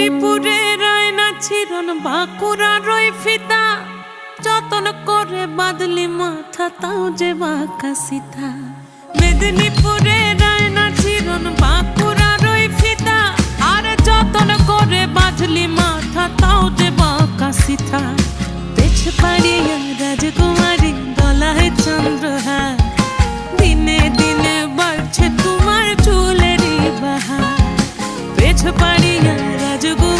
মেদিনীপুরে রায়না চিরন বাঁকুড়া রই ফিতা। যতন করে বাদলি মাথা, তাও যে বাঁকা সীতা। মেদিনীপুরে রায়না চিরন বাঁকুড়া রই ফিতা। আর যতন করে বাঁধলি মাথা, তাও যে বাঁকা সীতা। পেছ পাড়িয়া রাজকুমারী গলায় চন্দ্রহার। দিনে দিনে বাড়ছে তোমার চুলেরই বাহার। পেছ পাড়িয়া রাজকুমারী